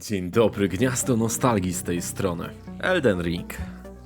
Dzień dobry, gniazdo nostalgii z tej strony. Elden Ring.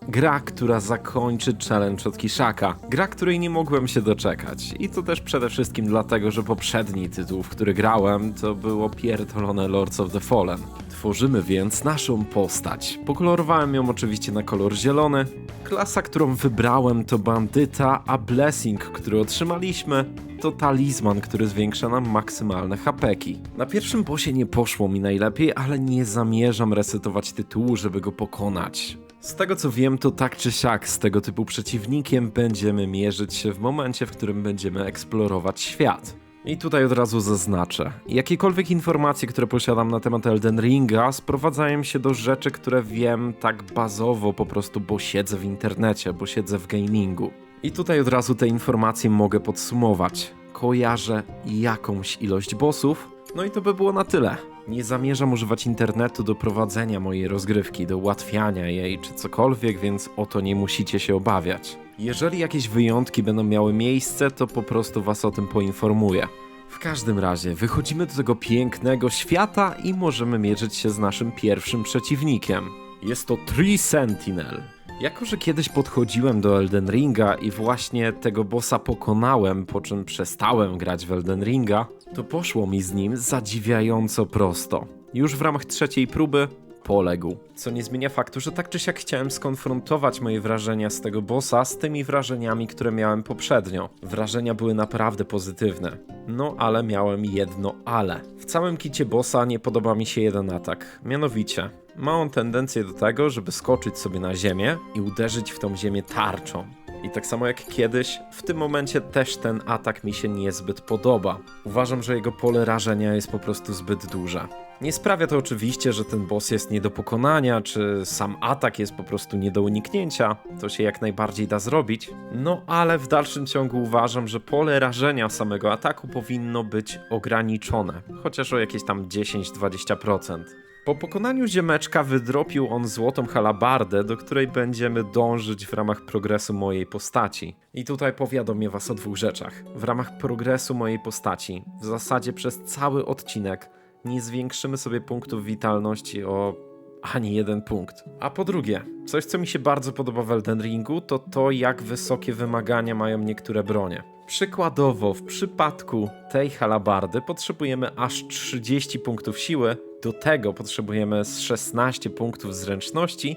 Gra, która zakończy challenge od Kishaka. Gra, której nie mogłem się doczekać. I to też przede wszystkim dlatego, że poprzedni tytuł, w który grałem, to było pierdolone Lords of the Fallen. Tworzymy więc naszą postać. Pokolorowałem ją oczywiście na kolor zielony. Klasa, którą wybrałem to bandyta, a blessing, który otrzymaliśmy, to talizman, który zwiększa nam maksymalne hapeki. Na pierwszym bosie nie poszło mi najlepiej, ale nie zamierzam resetować tytułu, żeby go pokonać. Z tego co wiem, to tak czy siak z tego typu przeciwnikiem będziemy mierzyć się w momencie, w którym będziemy eksplorować świat. I tutaj od razu zaznaczę. Jakiekolwiek informacje, które posiadam na temat Elden Ringa, sprowadzają się do rzeczy, które wiem tak bazowo po prostu, bo siedzę w internecie, bo siedzę w gamingu. I tutaj od razu te informacje mogę podsumować. Kojarzę jakąś ilość bossów, no i to by było na tyle. Nie zamierzam używać internetu do prowadzenia mojej rozgrywki, do ułatwiania jej czy cokolwiek, więc o to nie musicie się obawiać. Jeżeli jakieś wyjątki będą miały miejsce, to po prostu was o tym poinformuję. W każdym razie, wychodzimy do tego pięknego świata i możemy mierzyć się z naszym pierwszym przeciwnikiem. Jest to Tree Sentinel. Jako, że kiedyś podchodziłem do Elden Ringa i właśnie tego bossa pokonałem, po czym przestałem grać w Elden Ringa, to poszło mi z nim zadziwiająco prosto. Już w ramach trzeciej próby poległ. Co nie zmienia faktu, że tak czy siak chciałem skonfrontować moje wrażenia z tego bossa z tymi wrażeniami, które miałem poprzednio. Wrażenia były naprawdę pozytywne. No ale miałem jedno ale. W całym kicie bossa nie podoba mi się jeden atak. Mianowicie, ma on tendencję do tego, żeby skoczyć sobie na ziemię i uderzyć w tą ziemię tarczą. I tak samo jak kiedyś, w tym momencie też ten atak mi się niezbyt podoba. Uważam, że jego pole rażenia jest po prostu zbyt duże. Nie sprawia to oczywiście, że ten boss jest nie do pokonania, czy sam atak jest po prostu nie do uniknięcia. To się jak najbardziej da zrobić. No ale w dalszym ciągu uważam, że pole rażenia samego ataku powinno być ograniczone, chociaż o jakieś tam 10-20%. Po pokonaniu ziemeczka wydropił on złotą halabardę, do której będziemy dążyć w ramach progresu mojej postaci. I tutaj powiadomię was o dwóch rzeczach. W ramach progresu mojej postaci, w zasadzie przez cały odcinek, nie zwiększymy sobie punktów witalności o ani jeden punkt. A po drugie, coś co mi się bardzo podoba w Elden Ringu, to to jak wysokie wymagania mają niektóre bronie. Przykładowo, w przypadku tej halabardy potrzebujemy aż 30 punktów siły, do tego potrzebujemy z 16 punktów zręczności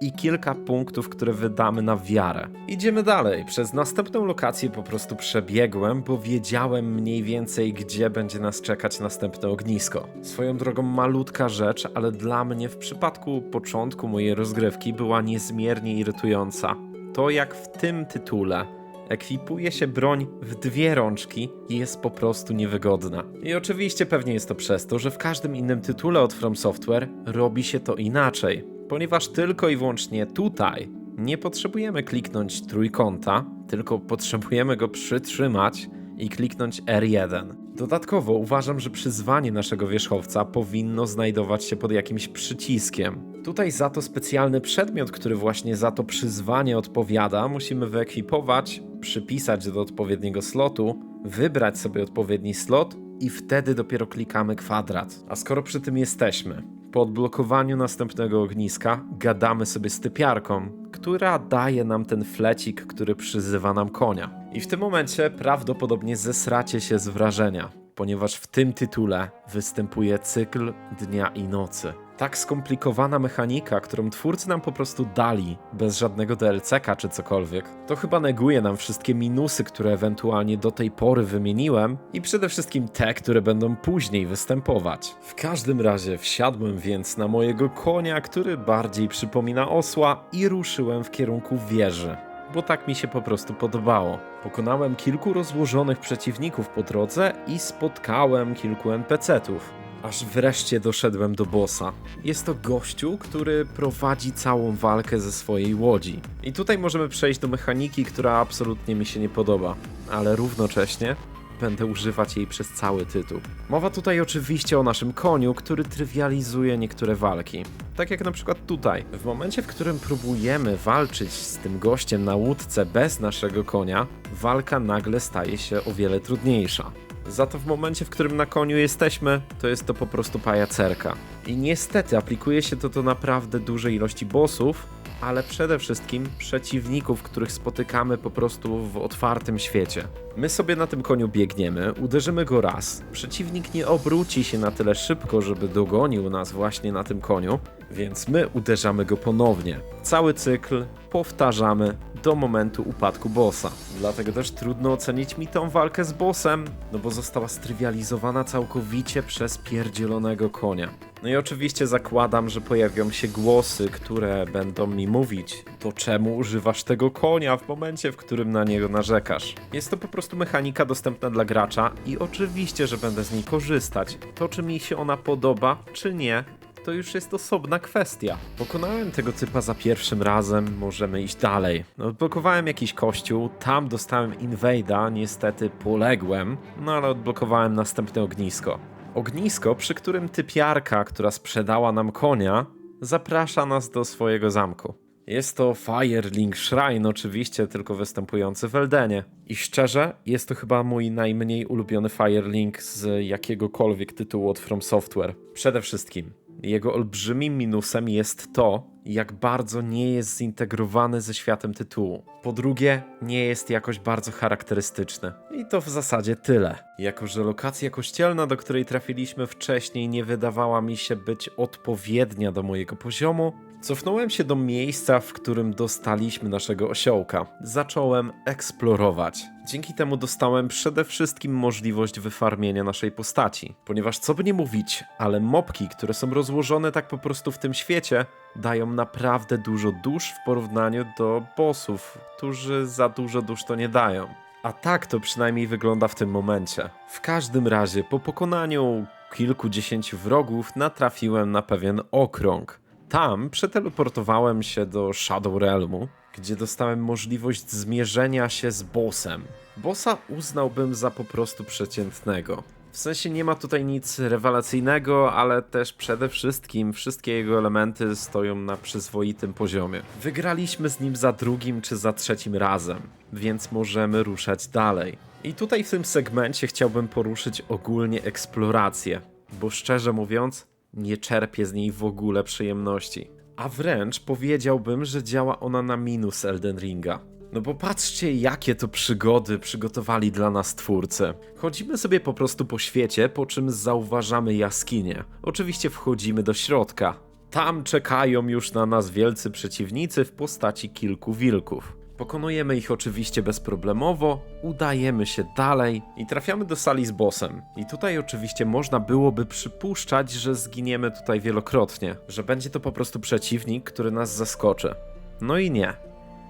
i kilka punktów, które wydamy na wiarę. Idziemy dalej. Przez następną lokację po prostu przebiegłem, bo wiedziałem mniej więcej, gdzie będzie nas czekać następne ognisko. Swoją drogą malutka rzecz, ale dla mnie w przypadku początku mojej rozgrywki była niezmiernie irytująca. To jak w tym tytule ekwipuje się broń w dwie rączki i jest po prostu niewygodna. I oczywiście pewnie jest to przez to, że w każdym innym tytule od From Software robi się to inaczej, ponieważ tylko i wyłącznie tutaj nie potrzebujemy kliknąć trójkąta, tylko potrzebujemy go przytrzymać i kliknąć R1. Dodatkowo uważam, że przyzwanie naszego wierzchowca powinno znajdować się pod jakimś przyciskiem. Tutaj za to specjalny przedmiot, który właśnie za to przyzwanie odpowiada, musimy wyekwipować, przypisać do odpowiedniego slotu, wybrać sobie odpowiedni slot i wtedy dopiero klikamy kwadrat. A skoro przy tym jesteśmy, po odblokowaniu następnego ogniska gadamy sobie z typiarką, która daje nam ten flecik, który przyzywa nam konia. I w tym momencie prawdopodobnie zesracie się z wrażenia, ponieważ w tym tytule występuje cykl dnia i nocy. Tak skomplikowana mechanika, którą twórcy nam po prostu dali, bez żadnego DLC-ka czy cokolwiek, to chyba neguje nam wszystkie minusy, które ewentualnie do tej pory wymieniłem i przede wszystkim te, które będą później występować. W każdym razie wsiadłem więc na mojego konia, który bardziej przypomina osła i ruszyłem w kierunku wieży bo tak mi się po prostu podobało. Pokonałem kilku rozłożonych przeciwników po drodze i spotkałem kilku NPC-tów. Aż wreszcie doszedłem do bossa. Jest to gościu, który prowadzi całą walkę ze swojej łodzi. I tutaj możemy przejść do mechaniki, która absolutnie mi się nie podoba, ale równocześnie będę używać jej przez cały tytuł. Mowa tutaj oczywiście o naszym koniu, który trywializuje niektóre walki. Tak jak na przykład tutaj. W momencie, w którym próbujemy walczyć z tym gościem na łódce bez naszego konia, walka nagle staje się o wiele trudniejsza. Za to w momencie, w którym na koniu jesteśmy, to jest to po prostu pajacerka. I niestety aplikuje się to do naprawdę dużej ilości bossów, ale przede wszystkim przeciwników, których spotykamy po prostu w otwartym świecie. My sobie na tym koniu biegniemy, uderzymy go raz. Przeciwnik nie obróci się na tyle szybko, żeby dogonił nas właśnie na tym koniu, więc my uderzamy go ponownie. Cały cykl powtarzamy do momentu upadku bossa. Dlatego też trudno ocenić mi tą walkę z bossem, no bo została strywializowana całkowicie przez pierdzielonego konia. No i oczywiście zakładam, że pojawią się głosy, które będą mi mówić, to czemu używasz tego konia w momencie, w którym na niego narzekasz. Jest to po prostu mechanika dostępna dla gracza i oczywiście, że będę z niej korzystać. To, czy mi się ona podoba, czy nie, to już jest osobna kwestia. Pokonałem tego typa za pierwszym razem, możemy iść dalej. No, odblokowałem jakiś kościół, tam dostałem invade'a, niestety poległem, no ale odblokowałem następne ognisko. Ognisko, przy którym typiarka, która sprzedała nam konia, zaprasza nas do swojego zamku. Jest to Firelink Shrine, oczywiście, tylko występujący w Eldenie. I szczerze, jest to chyba mój najmniej ulubiony Firelink z jakiegokolwiek tytułu od From Software. Przede wszystkim, jego olbrzymim minusem jest to, jak bardzo nie jest zintegrowany ze światem tytułu. Po drugie, nie jest jakoś bardzo charakterystyczny. I to w zasadzie tyle. Jako, że lokacja kościelna, do której trafiliśmy wcześniej, nie wydawała mi się być odpowiednia do mojego poziomu, cofnąłem się do miejsca, w którym dostaliśmy naszego osiołka. Zacząłem eksplorować. Dzięki temu dostałem przede wszystkim możliwość wyfarmienia naszej postaci. Ponieważ co by nie mówić, ale mopki, które są rozłożone tak po prostu w tym świecie, dają naprawdę dużo dusz w porównaniu do bossów, którzy za dużo dusz to nie dają. A tak to przynajmniej wygląda w tym momencie. W każdym razie, po pokonaniu kilkudziesięciu wrogów, natrafiłem na pewien okrąg. Tam przeteleportowałem się do Shadow Realmu, gdzie dostałem możliwość zmierzenia się z bossem. Bossa uznałbym za po prostu przeciętnego. W sensie nie ma tutaj nic rewelacyjnego, ale też przede wszystkim wszystkie jego elementy stoją na przyzwoitym poziomie. Wygraliśmy z nim za drugim czy za trzecim razem, więc możemy ruszać dalej. I tutaj w tym segmencie chciałbym poruszyć ogólnie eksplorację, bo szczerze mówiąc, nie czerpię z niej w ogóle przyjemności. A wręcz powiedziałbym, że działa ona na minus Elden Ringa. No bo patrzcie, jakie to przygody przygotowali dla nas twórcy. Chodzimy sobie po prostu po świecie, po czym zauważamy jaskinię. Oczywiście wchodzimy do środka. Tam czekają już na nas wielcy przeciwnicy w postaci kilku wilków. Pokonujemy ich oczywiście bezproblemowo, udajemy się dalej i trafiamy do sali z bossem. I tutaj oczywiście można byłoby przypuszczać, że zginiemy tutaj wielokrotnie, że będzie to po prostu przeciwnik, który nas zaskoczy. No i nie.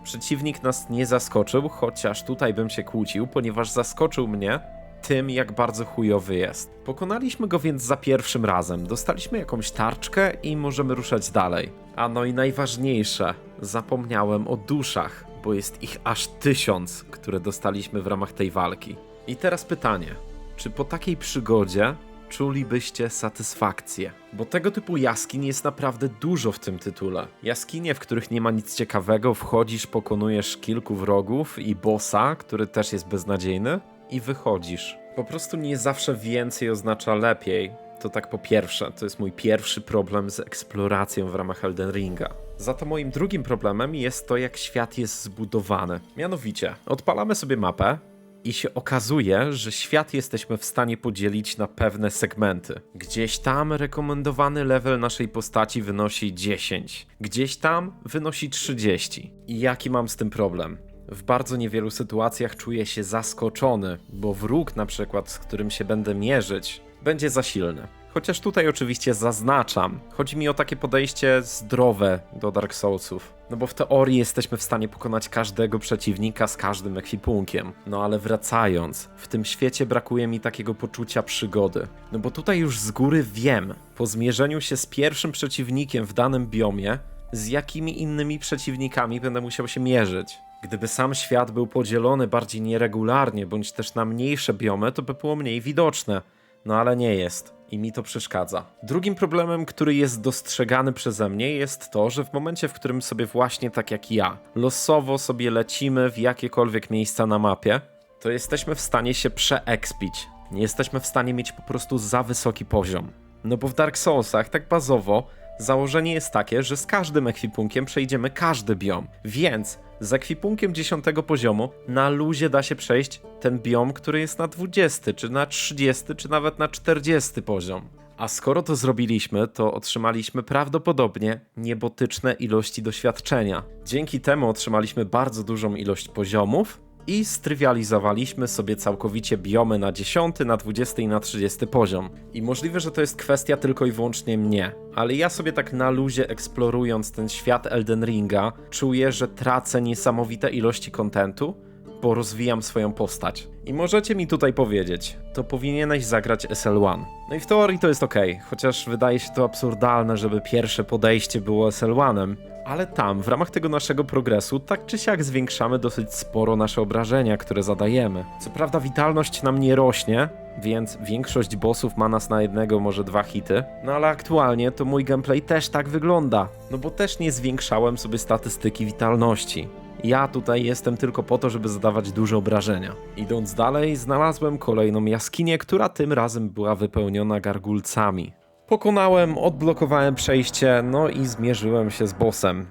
Przeciwnik nas nie zaskoczył, chociaż tutaj bym się kłócił, ponieważ zaskoczył mnie tym, jak bardzo chujowy jest. Pokonaliśmy go więc za pierwszym razem, dostaliśmy jakąś tarczkę i możemy ruszać dalej. A no i najważniejsze, zapomniałem o duszach, bo jest ich aż tysiąc, które dostaliśmy w ramach tej walki. I teraz pytanie, czy po takiej przygodzie czulibyście satysfakcję. Bo tego typu jaskiń jest naprawdę dużo w tym tytule. Jaskinie, w których nie ma nic ciekawego, wchodzisz, pokonujesz kilku wrogów i bossa, który też jest beznadziejny, i wychodzisz. Po prostu nie zawsze więcej oznacza lepiej. To tak po pierwsze, to jest mój pierwszy problem z eksploracją w ramach Elden Ringa. Za to moim drugim problemem jest to, jak świat jest zbudowany. Mianowicie, odpalamy sobie mapę, i się okazuje, że świat jesteśmy w stanie podzielić na pewne segmenty. Gdzieś tam rekomendowany level naszej postaci wynosi 10, gdzieś tam wynosi 30. I jaki mam z tym problem? W bardzo niewielu sytuacjach czuję się zaskoczony, bo wróg na przykład, z którym się będę mierzyć, będzie za silny. Chociaż tutaj oczywiście zaznaczam, chodzi mi o takie podejście zdrowe do Dark Soulsów. No bo w teorii jesteśmy w stanie pokonać każdego przeciwnika z każdym ekwipunkiem. No ale wracając, w tym świecie brakuje mi takiego poczucia przygody. No bo tutaj już z góry wiem, po zmierzeniu się z pierwszym przeciwnikiem w danym biomie, z jakimi innymi przeciwnikami będę musiał się mierzyć. Gdyby sam świat był podzielony bardziej nieregularnie, bądź też na mniejsze biomy, to by było mniej widoczne. No ale nie jest i mi to przeszkadza. Drugim problemem, który jest dostrzegany przeze mnie, jest to, że w momencie, w którym sobie właśnie tak jak ja, losowo sobie lecimy w jakiekolwiek miejsca na mapie, to jesteśmy w stanie się przeekspić. Nie jesteśmy w stanie mieć po prostu za wysoki poziom. No bo w Dark Soulsach, tak bazowo, założenie jest takie, że z każdym ekwipunkiem przejdziemy każdy biom. Więc z ekwipunkiem 10 poziomu na luzie da się przejść ten biom, który jest na 20, czy na 30, czy nawet na 40 poziom. A skoro to zrobiliśmy, to otrzymaliśmy prawdopodobnie niebotyczne ilości doświadczenia. Dzięki temu otrzymaliśmy bardzo dużą ilość poziomów i strywializowaliśmy sobie całkowicie biomy na 10, na 20 i na 30 poziom. I możliwe, że to jest kwestia tylko i wyłącznie mnie, ale ja sobie tak na luzie eksplorując ten świat Elden Ringa, czuję, że tracę niesamowite ilości kontentu, bo rozwijam swoją postać. I możecie mi tutaj powiedzieć, to powinieneś zagrać SL1. No i w teorii to jest ok, chociaż wydaje się to absurdalne, żeby pierwsze podejście było SL1, ale tam, w ramach tego naszego progresu, tak czy siak zwiększamy dosyć sporo nasze obrażenia, które zadajemy. Co prawda witalność nam nie rośnie, więc większość bossów ma nas na jednego, może dwa hity. No ale aktualnie to mój gameplay też tak wygląda, no bo też nie zwiększałem sobie statystyki witalności. Ja tutaj jestem tylko po to, żeby zadawać duże obrażenia. Idąc dalej, znalazłem kolejną jaskinię, która tym razem była wypełniona gargulcami. Pokonałem, odblokowałem przejście, no i zmierzyłem się z bossem.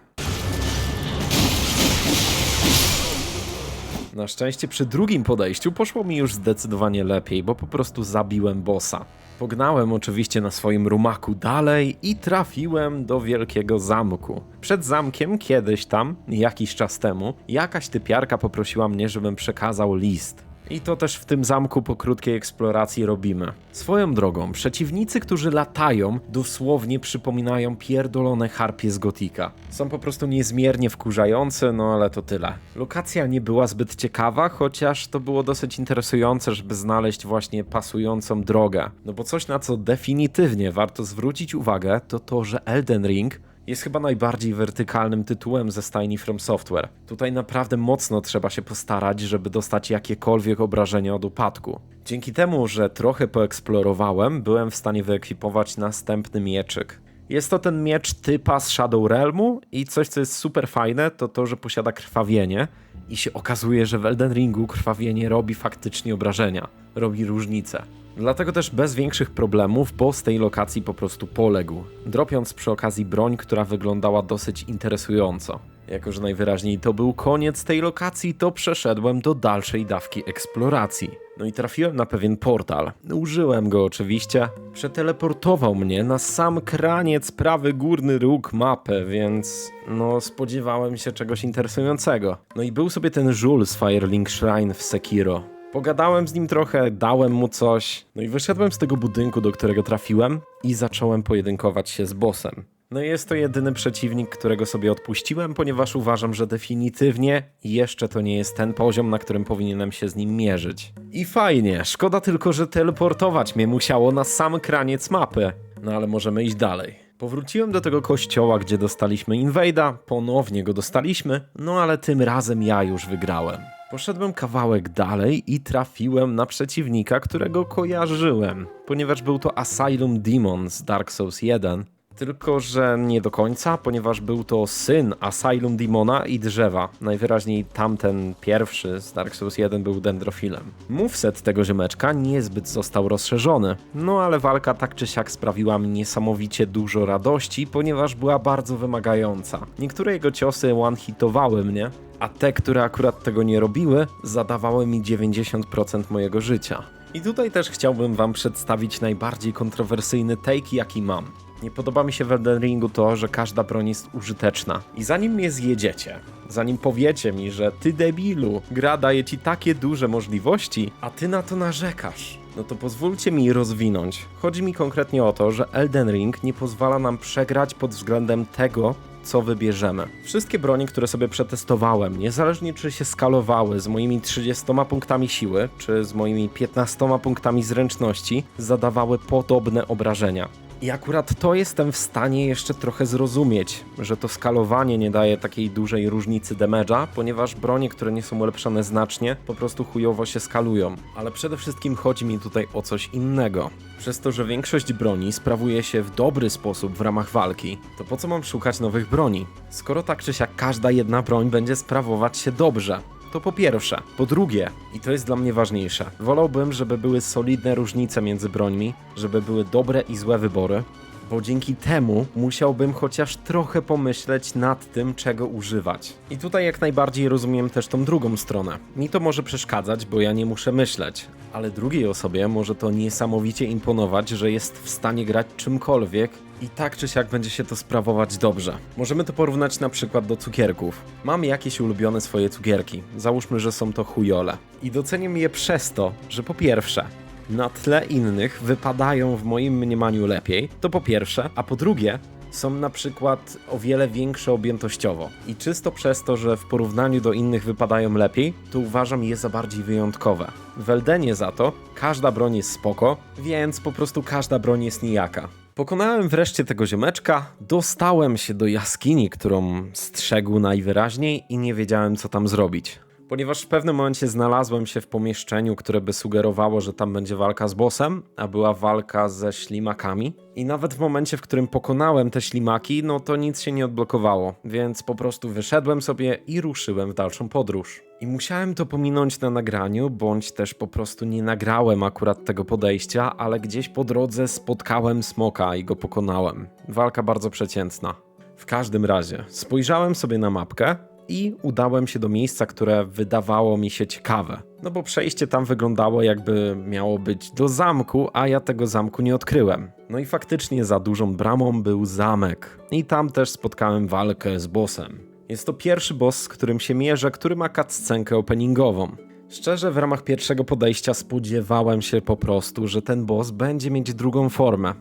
Na szczęście przy drugim podejściu poszło mi już zdecydowanie lepiej, bo po prostu zabiłem bossa. Pognałem oczywiście na swoim rumaku dalej i trafiłem do wielkiego zamku. Przed zamkiem kiedyś tam, jakiś czas temu, jakaś typiarka poprosiła mnie, żebym przekazał list. I to też w tym zamku po krótkiej eksploracji robimy. Swoją drogą, przeciwnicy, którzy latają, dosłownie przypominają pierdolone harpie z Gotika. Są po prostu niezmiernie wkurzające, no ale to tyle. Lokacja nie była zbyt ciekawa, chociaż to było dosyć interesujące, żeby znaleźć właśnie pasującą drogę. No bo coś na co definitywnie warto zwrócić uwagę, to to, że Elden Ring jest chyba najbardziej wertykalnym tytułem ze stajni From Software. Tutaj naprawdę mocno trzeba się postarać, żeby dostać jakiekolwiek obrażenia od upadku. Dzięki temu, że trochę poeksplorowałem, byłem w stanie wyekwipować następny mieczyk. Jest to ten miecz typa z Shadow Realmu i coś, co jest super fajne, to to, że posiada krwawienie i się okazuje, że w Elden Ringu krwawienie robi faktycznie obrażenia, robi różnicę. Dlatego też bez większych problemów boss z tej lokacji po prostu poległ, dropiąc przy okazji broń, która wyglądała dosyć interesująco. Jako, że najwyraźniej to był koniec tej lokacji, to przeszedłem do dalszej dawki eksploracji. No i trafiłem na pewien portal. Użyłem go oczywiście. Przeteleportował mnie na sam kraniec prawy górny róg mapy, więc no spodziewałem się czegoś interesującego. No i był sobie ten żul z Firelink Shrine w Sekiro. Pogadałem z nim trochę, dałem mu coś, no i wyszedłem z tego budynku, do którego trafiłem i zacząłem pojedynkować się z bossem. No i jest to jedyny przeciwnik, którego sobie odpuściłem, ponieważ uważam, że definitywnie jeszcze to nie jest ten poziom, na którym powinienem się z nim mierzyć. I fajnie, szkoda tylko, że teleportować mnie musiało na sam kraniec mapy. No ale możemy iść dalej. Powróciłem do tego kościoła, gdzie dostaliśmy Invade'a, ponownie go dostaliśmy, no ale tym razem ja już wygrałem. Poszedłem kawałek dalej i trafiłem na przeciwnika, którego kojarzyłem, ponieważ był to Asylum Demon z Dark Souls 1. Tylko, że nie do końca, ponieważ był to syn Asylum Demona i drzewa. Najwyraźniej tamten pierwszy z Dark Souls 1 był dendrofilem. Moveset tego ziomeczka niezbyt został rozszerzony, no ale walka tak czy siak sprawiła mi niesamowicie dużo radości, ponieważ była bardzo wymagająca. Niektóre jego ciosy one-hitowały mnie, a te, które akurat tego nie robiły, zadawały mi 90% mojego życia. I tutaj też chciałbym wam przedstawić najbardziej kontrowersyjny take, jaki mam. Nie podoba mi się w Elden Ringu to, że każda broń jest użyteczna. I zanim mnie zjedziecie, zanim powiecie mi, że ty debilu, gra daje ci takie duże możliwości, a ty na to narzekasz, no to pozwólcie mi rozwinąć. Chodzi mi konkretnie o to, że Elden Ring nie pozwala nam przegrać pod względem tego, co wybierzemy. Wszystkie broni, które sobie przetestowałem, niezależnie czy się skalowały z moimi 30 punktami siły, czy z moimi 15 punktami zręczności, zadawały podobne obrażenia. I akurat to jestem w stanie jeszcze trochę zrozumieć, że to skalowanie nie daje takiej dużej różnicy damage'a, ponieważ bronie, które nie są ulepszone znacznie, po prostu chujowo się skalują. Ale przede wszystkim chodzi mi tutaj o coś innego. Przez to, że większość broni sprawuje się w dobry sposób w ramach walki, to po co mam szukać nowych broni? Skoro tak czy siak każda jedna broń będzie sprawować się dobrze. To po pierwsze. Po drugie, i to jest dla mnie ważniejsze, wolałbym, żeby były solidne różnice między brońmi, żeby były dobre i złe wybory, bo dzięki temu musiałbym chociaż trochę pomyśleć nad tym, czego używać. I tutaj jak najbardziej rozumiem też tą drugą stronę. Mi to może przeszkadzać, bo ja nie muszę myśleć, ale drugiej osobie może to niesamowicie imponować, że jest w stanie grać czymkolwiek i tak czy siak będzie się to sprawować dobrze. Możemy to porównać na przykład do cukierków. Mam jakieś ulubione swoje cukierki. Załóżmy, że są to chujole. I doceniam je przez to, że po pierwsze, na tle innych wypadają w moim mniemaniu lepiej, to po pierwsze, a po drugie, są na przykład o wiele większe objętościowo. I czysto przez to, że w porównaniu do innych wypadają lepiej, to uważam je za bardziej wyjątkowe. W Eldenie za to każda broń jest spoko, więc po prostu każda broń jest nijaka. Pokonałem wreszcie tego ziomeczka, dostałem się do jaskini, którą strzegł najwyraźniej i nie wiedziałem co tam zrobić. Ponieważ w pewnym momencie znalazłem się w pomieszczeniu, które by sugerowało, że tam będzie walka z bossem, a była walka ze ślimakami. I nawet w momencie, w którym pokonałem te ślimaki, no to nic się nie odblokowało, więc po prostu wyszedłem sobie i ruszyłem w dalszą podróż. I musiałem to pominąć na nagraniu, bądź też po prostu nie nagrałem akurat tego podejścia, ale gdzieś po drodze spotkałem smoka i go pokonałem. Walka bardzo przeciętna. W każdym razie, spojrzałem sobie na mapkę i udałem się do miejsca, które wydawało mi się ciekawe. No bo przejście tam wyglądało jakby miało być do zamku, a ja tego zamku nie odkryłem. No i faktycznie za dużą bramą był zamek. I tam też spotkałem walkę z bossem. Jest to pierwszy boss, z którym się mierzę, który ma cutscenkę openingową. Szczerze, w ramach pierwszego podejścia spodziewałem się po prostu, że ten boss będzie mieć drugą formę.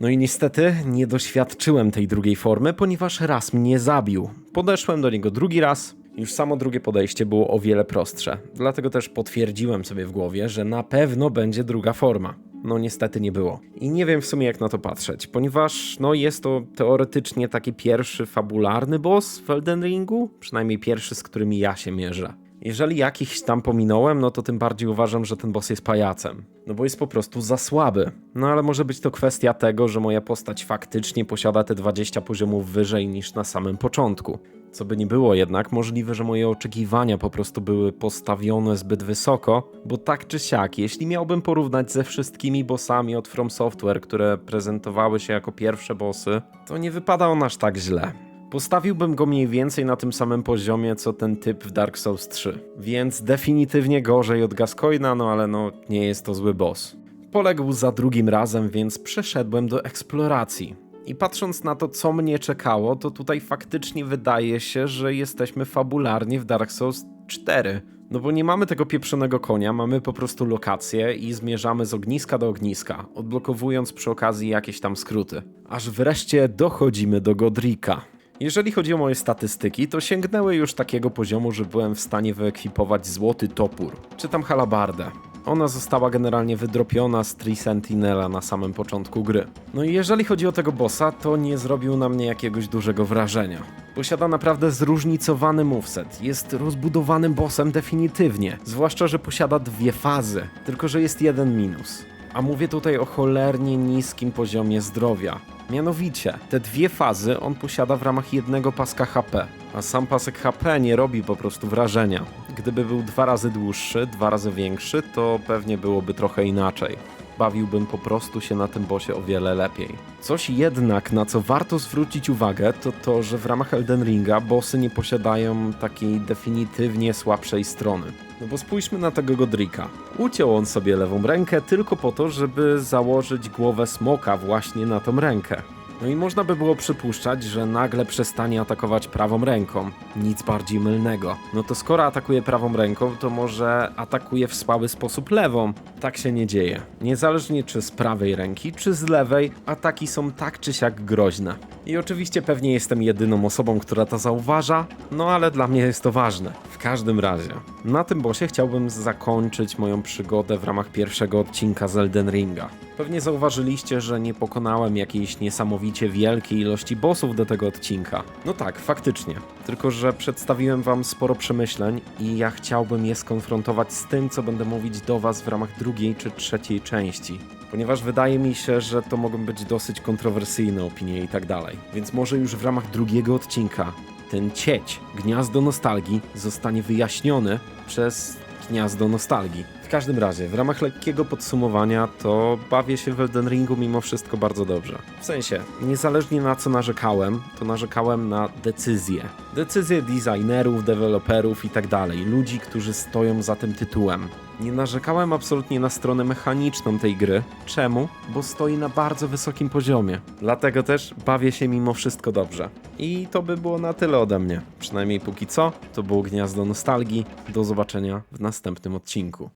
No i niestety nie doświadczyłem tej drugiej formy, ponieważ raz mnie zabił. Podeszłem do niego drugi raz. Już samo drugie podejście było o wiele prostsze. Dlatego też potwierdziłem sobie w głowie, że na pewno będzie druga forma. No niestety nie było. I nie wiem w sumie jak na to patrzeć, ponieważ no jest to teoretycznie taki pierwszy fabularny boss w Elden Ringu, przynajmniej pierwszy z którymi ja się mierzę. Jeżeli jakiś tam pominąłem, no to tym bardziej uważam, że ten boss jest pajacem. No bo jest po prostu za słaby. No ale może być to kwestia tego, że moja postać faktycznie posiada te 20 poziomów wyżej niż na samym początku. Co by nie było jednak, możliwe, że moje oczekiwania po prostu były postawione zbyt wysoko, bo tak czy siak, jeśli miałbym porównać ze wszystkimi bossami od From Software, które prezentowały się jako pierwsze bossy, to nie wypada on aż tak źle. Postawiłbym go mniej więcej na tym samym poziomie, co ten typ w Dark Souls 3. Więc definitywnie gorzej od Gascoina, no ale no nie jest to zły boss. Poległ za drugim razem, więc przeszedłem do eksploracji. I patrząc na to, co mnie czekało, to tutaj faktycznie wydaje się, że jesteśmy fabularnie w Dark Souls 4. No bo nie mamy tego pieprzonego konia, mamy po prostu lokację i zmierzamy z ogniska do ogniska, odblokowując przy okazji jakieś tam skróty. Aż wreszcie dochodzimy do Godrika. Jeżeli chodzi o moje statystyki, to sięgnęły już takiego poziomu, że byłem w stanie wyekwipować złoty topór, czy tam halabardę. Ona została generalnie wydropiona z Tree Sentinela na samym początku gry. No i jeżeli chodzi o tego bossa, to nie zrobił na mnie jakiegoś dużego wrażenia. Posiada naprawdę zróżnicowany moveset, jest rozbudowanym bossem definitywnie, zwłaszcza, że posiada dwie fazy, tylko że jest jeden minus. A mówię tutaj o cholernie niskim poziomie zdrowia. Mianowicie, te dwie fazy on posiada w ramach jednego paska HP, a sam pasek HP nie robi po prostu wrażenia. Gdyby był dwa razy dłuższy, dwa razy większy, to pewnie byłoby trochę inaczej. Bawiłbym po prostu się na tym bosie o wiele lepiej. Coś jednak, na co warto zwrócić uwagę, to to, że w ramach Elden Ringa bossy nie posiadają takiej definitywnie słabszej strony. No bo spójrzmy na tego Godrika. Uciął on sobie lewą rękę tylko po to, żeby założyć głowę smoka właśnie na tą rękę. No i można by było przypuszczać, że nagle przestanie atakować prawą ręką. Nic bardziej mylnego. No to skoro atakuje prawą ręką, to może atakuje w słaby sposób lewą. Tak się nie dzieje. Niezależnie czy z prawej ręki, czy z lewej, ataki są tak czy siak groźne. I oczywiście pewnie jestem jedyną osobą, która to zauważa, no ale dla mnie jest to ważne. W każdym razie, na tym bosie chciałbym zakończyć moją przygodę w ramach pierwszego odcinka z Elden Ringa. Pewnie zauważyliście, że nie pokonałem jakiejś niesamowicie wielkiej ilości bossów do tego odcinka. No tak, faktycznie. Tylko, że przedstawiłem wam sporo przemyśleń i ja chciałbym je skonfrontować z tym, co będę mówić do was w ramach drugiej czy trzeciej części. Ponieważ wydaje mi się, że to mogą być dosyć kontrowersyjne opinie i tak dalej. Więc może już w ramach drugiego odcinka ten cieć, gniazdo nostalgii, zostanie wyjaśniony przez gniazdo nostalgii. W każdym razie, w ramach lekkiego podsumowania, to bawię się w Elden Ringu mimo wszystko bardzo dobrze. W sensie, niezależnie na co narzekałem, to narzekałem na decyzje. Decyzje designerów, deweloperów i tak dalej, ludzi, którzy stoją za tym tytułem. Nie narzekałem absolutnie na stronę mechaniczną tej gry. Czemu? Bo stoi na bardzo wysokim poziomie. Dlatego też bawię się mimo wszystko dobrze. I to by było na tyle ode mnie. Przynajmniej póki co, to było Gniazdo Nostalgii. Do zobaczenia w następnym odcinku.